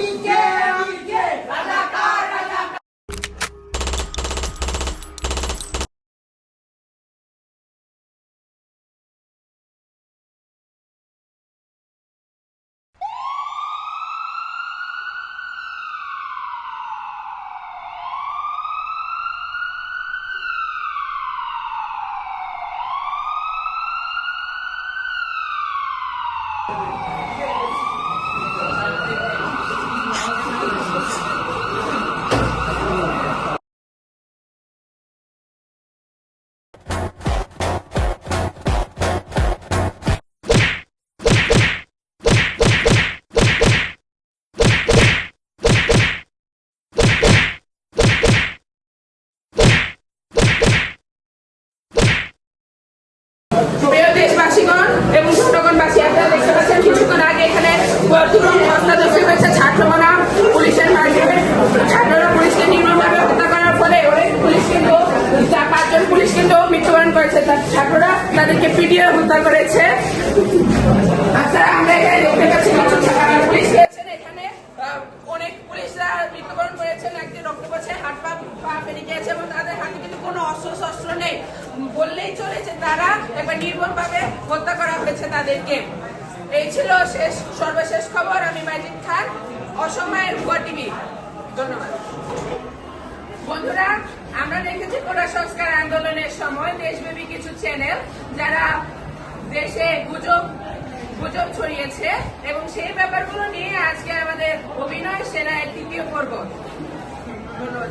you. ছাত্র পুলিশের ছাত্ররা পুলিশকে নির্মমভাবে হত্যা করার ফলে অনেক পুলিশ কিন্তু চার, পাঁচজন পুলিশ কিন্তু মৃত্যুবরণ করেছে। তার ছাত্ররা তাদেরকে পিটিয়ে হত্যা করেছে। আমরা এখানে দেখতে অনেক পুলিশরা মৃত্যুবরণ করেছেন। একটি রক্ত পড়ছে হাত পা পা গিয়েছে এবং তাদের হাতে কিন্তু কোনো অস্ত্র শস্ত্র নেই। বললেই চলে যে তারা একবার নির্মমভাবে হত্যা করা হয়েছে তাদেরকে। এই ছিল শেষ সর্বশেষ অসময়ের ভুয়া টিভি। ধন্যবাদ। বন্ধুরা, আমরা দেখেছি কোটা সংস্কার আন্দোলনের সময় দেশব্যাপী কিছু চ্যানেল যারা দেশে গুজব গুজব ছড়িয়েছে এবং সেই ব্যাপারগুলো নিয়ে আজকে আমাদের অভিনয় সেনার তৃতীয় পর্ব। ধন্যবাদ